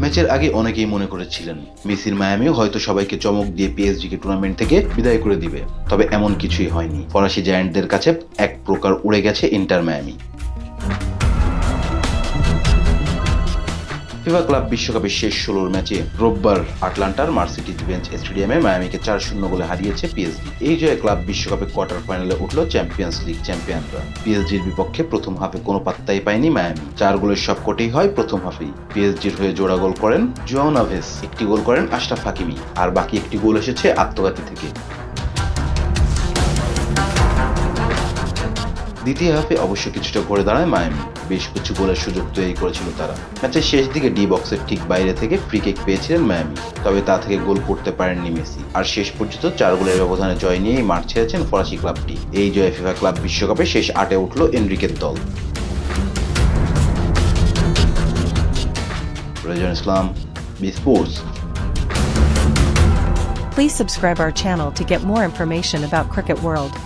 ম্যাচের আগে অনেকেই মনে করেছিলেন, মেসির মায়ামিও হয়তো সবাইকে চমক দিয়ে পিএসজি কে টুর্নামেন্ট থেকে বিদায় করে দিবে। তবে এমন কিছুই হয়নি। ফরাসি জায়ান্টদের কাছে এক প্রকার উড়ে গেছে ইন্টার মায়ামি। ফিফা ক্লাব বিশ্বকাপের শেষ ষোলোর ম্যাচে রোববার আটলান্টার মার্সিটিজ বেঞ্চ স্টেডিয়ামে মায়ামিকে চার শূন্য গোলে হারিয়েছে পিএসজি। এই জয়ে ক্লাব বিশ্বকাপে কোয়ার্টার ফাইনালে উঠল চ্যাম্পিয়ন্স লিগ চ্যাম্পিয়নরা। পিএসজির বিপক্ষে প্রথম হাফে কোনো পাত্তাই পায়নি মায়ামি। চার গোলের সবকটিই হয় প্রথম হাফেই। পিএসজির হয়ে জোড়া গোল করেন জোয়ান আভেস একটি গোল করেন আশরাফ হাকিমি, আর বাকি একটি গোল এসেছে আত্মঘাতী থেকে। দ্বিতীয় হাফে অবশ্য কিছুটা ঘুরে দাঁড়ায় মায়ামি। বেশ কিছু গোলের সুযোগ তৈরি করেছিল তারা। ম্যাচের শেষ দিকে ডি বক্সের ঠিক বাইরে থেকে ফ্রি কিক পেয়েছিলেন মায়ামি। তবে তা থেকে গোল করতে পারেননি মেসি। আর শেষ পর্যন্ত চার গোলের ব্যবধানে জয় নিয়েই মাঠ ছেড়েছেন ফরাসি ক্লাবটি। এই জয়ে ফিফা ক্লাব বিশ্বকাপে শেষ আটে উঠল এনরিকের দল। Rezon Islam, B sports. Please subscribe our channel to get more information about Cricket World.